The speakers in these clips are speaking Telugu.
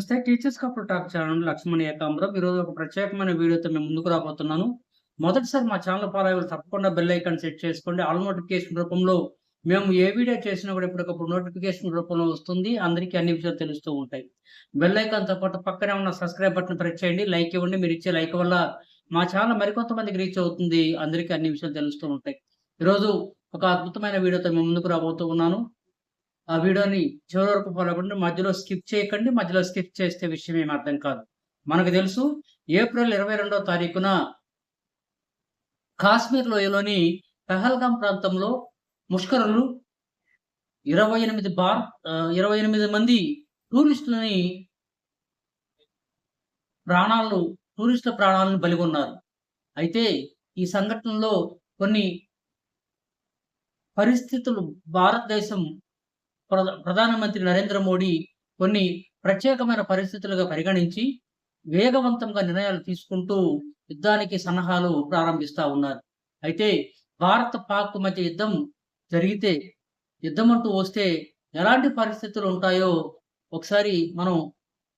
నమస్తే. Teachers couple talk channel Lakshman Ekambaram. ఈరోజు ఒక ప్రత్యేకమైన వీడియోతో మేము ముందుకు రాబోతున్నాను. మొదటిసారి మా ఛానల్ ఫాలో అయ్యే తప్పకుండా బెల్ ఐకాన్ సెట్ చేసుకోండి. ఆల్ నోటిఫికేషన్ రూపంలో మేము ఏ వీడియో చేసినా కూడా ఇప్పటికప్పుడు నోటిఫికేషన్ రూపంలో వస్తుంది. అందరికీ అన్ని విషయాలు తెలుస్తూ ఉంటాయి. బెల్ ఐకాన్తో పాటు పక్కనే ఉన్న సబ్స్క్రైబ్ బటన్ ప్రెస్ చేయండి. లైక్ ఇవ్వండి. మీరు ఇచ్చే లైక్ వల్ల మా ఛానల్ మరికొంతమందికి రీచ్ అవుతుంది. అందరికీ అన్ని విషయాలు తెలుస్తూ ఉంటాయి. ఈరోజు ఒక అద్భుతమైన వీడియోతో మేము ముందుకు రాబోతూ ఉన్నాను ఆ వీడియోని చివరి వరకు ఫాలో అవ్వండి. మధ్యలో స్కిప్ చేయకండి. మధ్యలో స్కిప్ చేస్తే విషయం ఏమి అర్థం కాదు. మనకు తెలుసు ఏప్రిల్ ఇరవై రెండో తారీఖున కాశ్మీర్ లోయలోని పెహల్గాం ప్రాంతంలో ముష్కరులు ఇరవై ఎనిమిది బార్ ఇరవై ఎనిమిది మంది టూరిస్టులని ప్రాణాలు టూరిస్టుల ప్రాణాలను బలిగొన్నారు. అయితే ఈ సంఘటనలో కొన్ని పరిస్థితులు భారతదేశం ప్రధానమంత్రి నరేంద్ర మోడీ కొన్ని ప్రత్యేకమైన పరిస్థితులుగా పరిగణించి వేగవంతంగా నిర్ణయాలు తీసుకుంటూ యుద్ధానికి సన్నాహాలు ప్రారంభిస్తూ ఉన్నారు. అయితే భారత్ పాక్ మధ్య యుద్ధం జరిగితే యుద్ధం అంటూ వస్తే ఎలాంటి పరిస్థితులు ఉంటాయో ఒకసారి మనం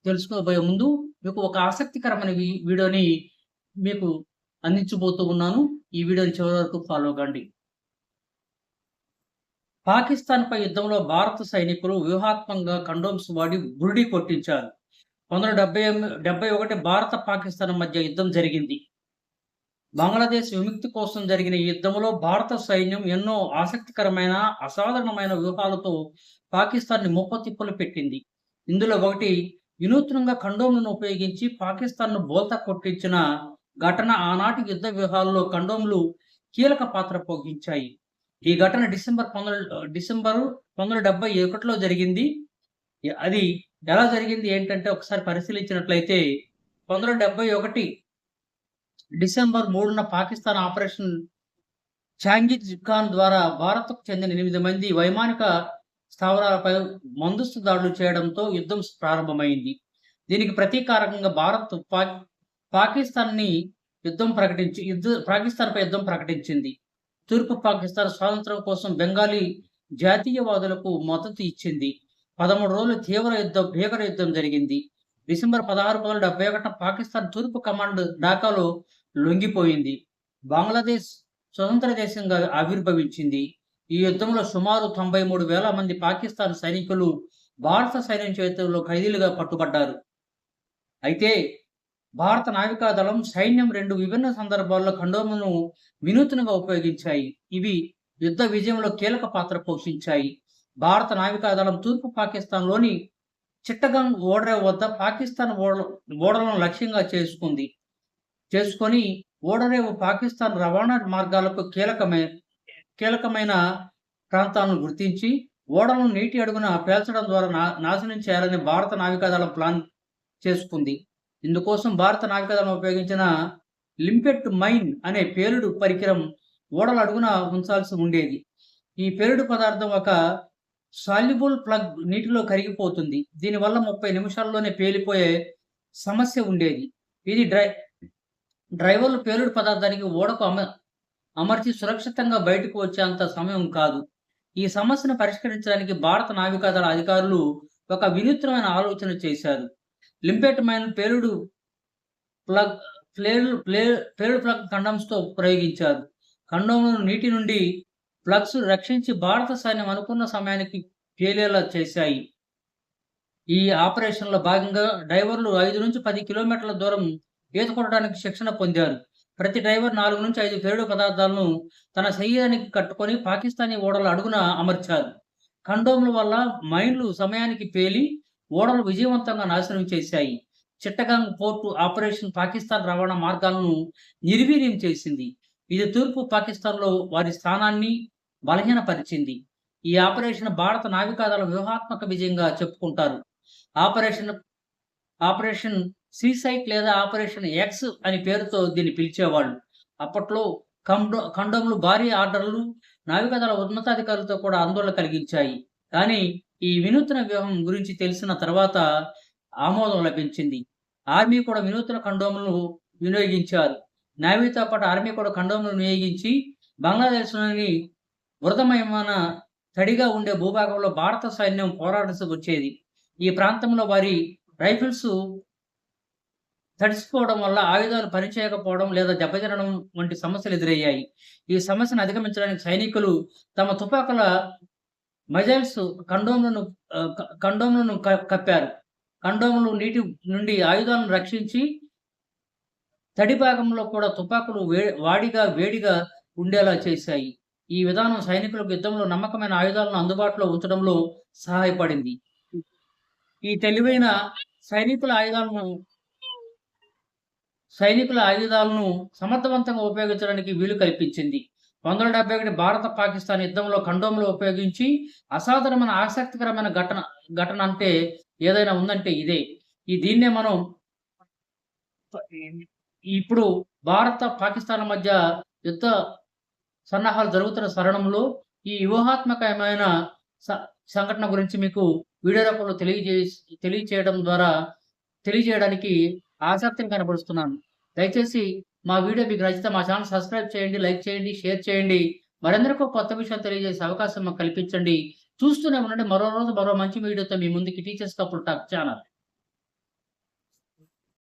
తెలుసుకోబోయే ముందు మీకు ఒక ఆసక్తికరమైన వీ- వీడియోని మీకు అందించబోతూ ఉన్నాను. ఈ వీడియోని చివరి వరకు ఫాలో కండి. పాకిస్తాన్పై యుద్ధంలో భారత సైనికులు వ్యూహాత్మకంగా కండోమ్స్ వాడి బురిడి కొట్టించారు. పంతొమ్మిది డెబ్బై డెబ్బై ఒకటి భారత పాకిస్తాన్ మధ్య యుద్ధం జరిగింది. బంగ్లాదేశ్ విముక్తి కోసం జరిగిన ఈ యుద్ధంలో భారత సైన్యం ఎన్నో ఆసక్తికరమైన అసాధారణమైన వ్యూహాలతో పాకిస్తాన్ని ముప్పతిప్పులు పెట్టింది. ఇందులో ఒకటి వినూత్నంగా కండోమ్లను ఉపయోగించి పాకిస్తాన్ను బోల్తా కొట్టించిన ఘటన ఆనాటి యుద్ధ వ్యూహాల్లో కండోమ్లు కీలక పాత్ర పోషించాయి. ఈ ఘటన డిసెంబర్ పంతొమ్మిది డిసెంబర్ పంతొమ్మిది డెబ్బై ఒకటిలో జరిగింది. అది ఎలా జరిగింది ఏంటంటే ఒకసారి పరిశీలించినట్లయితే పంతొమ్మిది డెబ్బై ఒకటి డిసెంబర్ మూడున పాకిస్తాన్ ఆపరేషన్ చాంగిజ్ ఖాన్ ద్వారా భారత్కు చెందిన ఎనిమిది మంది వైమానిక స్థావరాలపై మందుస్తు దాడులు చేయడంతో యుద్ధం ప్రారంభమైంది. దీనికి ప్రతీకారకంగా భారత్ పా- పాకిస్తాన్ని యుద్ధం ప్రకటించి యుద్ధ పాకిస్తాన్పై యుద్ధం ప్రకటించింది. తూర్పు పాకిస్తాన్ స్వాతంత్రం కోసం బెంగాలీ జాతీయవాదులకు మద్దతు ఇచ్చింది. పదమూడు రోజులు తీవ్ర యుద్ధం భీకర యుద్ధం జరిగింది. డిసెంబర్ పదహారు వందల డెబ్బై ఒకటిన పాకిస్తాన్ తూర్పు కమాండ్ ఢాకాలో లొంగిపోయింది. బంగ్లాదేశ్ స్వతంత్ర దేశంగా ఆవిర్భవించింది. ఈ యుద్ధంలో సుమారు తొంభై మూడు వేల మంది పాకిస్తాన్ సైనికులు భారత సైన్యం చేతుల్లో ఖైదీలుగా పట్టుబడ్డారు. అయితే భారత నావికాదళం సైన్యం రెండు విభిన్న సందర్భాల్లో ఖండోమును వినూత్నంగా ఉపయోగించాయి. ఇవి యుద్ధ విజయంలో కీలక పాత్ర పోషించాయి. భారత నావికాదళం తూర్పు పాకిస్తాన్లోని చిట్టగంగ్ ఓడరే వద్ద పాకిస్తాన్ ఓడ ఓడలను లక్ష్యంగా చేసుకుంది. చేసుకొని ఓడరేవు పాకిస్తాన్ రవాణా మార్గాలకు కీలకమే కీలకమైన ప్రాంతాలను గుర్తించి ఓడలను నీటి అడుగున పేల్చడం ద్వారా నా నాశనం చేయాలని భారత నావికాదళం ప్లాన్ చేసుకుంది. ఇందుకోసం భారత నావికాదళం ఉపయోగించిన లింపెట్ మైన్ అనే పేలుడు పరికరం ఓడల అడుగున ఉంచాల్సి ఉండేది. ఈ పేలుడు పదార్థం ఒక సాల్యుబుల్ ప్లగ్ నీటిలో కరిగిపోతుంది. దీనివల్ల ముప్పై నిమిషాల్లోనే పేలిపోయే సమస్య ఉండేది. ఇది డ్రై డ్రైవర్లు పేలుడు పదార్థానికి ఓడకు అమ అమర్చి సురక్షితంగా బయటకు వచ్చేంత సమయం కాదు. ఈ సమస్యను పరిష్కరించడానికి భారత నావికాదళ అధికారులు ఒక వినూత్నమైన ఆలోచన చేశారు. లింపెట్ మైన్ పేలుడు ప్లగ్ ప్లేలు ప్లే పేలుడు ప్లగ్ కండమ్స్తో ప్రయోగించారు. కండోమ్లను నీటి నుండి ప్లగ్స్ రక్షించి భారత సైన్యం అనుకున్న సమయానికి పేలేలా చేశాయి. ఈ ఆపరేషన్లో భాగంగా డ్రైవర్లు ఐదు నుంచి పది కిలోమీటర్ల దూరం ఈత కొట్టడానికి శిక్షణ పొందారు. ప్రతి డ్రైవర్ నాలుగు నుంచి ఐదు పేలుడు పదార్థాలను తన శరీరానికి కట్టుకొని పాకిస్తానీ ఓడల అడుగున అమర్చారు. కండోమ్ల వల్ల మైన్లు సమయానికి పేలి ఓడలు విజయవంతంగా నాశనం చేశాయి. చిట్టగాంగ్ పోర్టు ఆపరేషన్ పాకిస్తాన్ రవాణా మార్గాలను నిర్వీర్యం చేసింది. ఇది తూర్పు పాకిస్తాన్లో వారి స్థానాన్ని బలహీనపరిచింది. ఈ ఆపరేషన్ భారత నావికాదళ వ్యూహాత్మక విజయంగా చెప్పుకుంటారు. ఆపరేషన్ ఆపరేషన్ సీసైట్ లేదా ఆపరేషన్ ఎక్స్ అని పేరుతో దీన్ని పిలిచేవాళ్ళు. అప్పట్లో కండో ఖండోములు భారీ ఆర్డర్లు నావికాదళ ఉన్నతాధికారులతో కూడా ఆందోళన కలిగించాయి. కానీ ఈ వినూత్న వ్యూహం గురించి తెలిసిన తర్వాత ఆమోదం లభించింది. ఆర్మీ కూడా వినూత్న కండోములను వినియోగించారు. నావీతో పాటు ఆర్మీ కూడా కండోములను వినియోగించి బంగ్లాదేశ్లోని వృధమయమైన తడిగా ఉండే భూభాగంలో భారత సైన్యం పోరాడాల్సి వచ్చేది ఈ ప్రాంతంలో వారి రైఫిల్స్ తడిసిపోవడం వల్ల ఆయుధాలు పనిచేయకపోవడం లేదా దెబ్బతినడం వంటి సమస్యలు ఎదురయ్యాయి. ఈ సమస్యను అధిగమించడానికి సైనికులు తమ తుపాకుల మజైల్స్ కండోమ్లను క- కండోమ్లను కప్పారు. కండోములు నీటి నుండి ఆయుధాలను రక్షించి తడి భాగంలో కూడా తుపాకులు వే వాడిగా వేడిగా ఉండేలా చేశాయి. ఈ విధానం సైనికులకు యుద్ధంలో నమ్మకమైన ఆయుధాలను అందుబాటులో ఉంచడంలో సహాయపడింది. ఈ తెలివైన సైనికుల ఆయుధాలను సైనికుల ఆయుధాలను సమర్థవంతంగా ఉపయోగించడానికి వీలు కల్పించింది. వందల డెబ్బై ఒకటి భారత పాకిస్తాన్ యుద్ధంలో ఖండోములు ఉపయోగించి అసాధారణమైన ఆసక్తికరమైన ఘటన ఘటన అంటే ఏదైనా ఉందంటే ఇదే. ఈ దీన్నే మనం ఇప్పుడు భారత పాకిస్తాన్ మధ్య యుద్ధ సన్నాహాలు జరుగుతున్న సరణంలో ఈ వ్యూహాత్మకమైన సంఘటన గురించి మీకు వీడియో రూపంలో తెలియజే తెలియచేయడం ద్వారా తెలియజేయడానికి ఆసక్తిని కనబరుస్తున్నాను. దయచేసి మా వీడియో మీకు నచ్చితే మా ఛానల్ సబ్స్క్రైబ్ చేయండి లైక్ చేయండి షేర్ చేయండి. మరెందరికో కొత్త విషయాలు తెలియజేసే అవకాశం మాకు కల్పించండి. చూస్తూనే ఉండండి. మరో రోజు మరో మంచి వీడియోతో మీ ముందుకి టీచర్స్ కపుల్ టాక్ ఛానల్.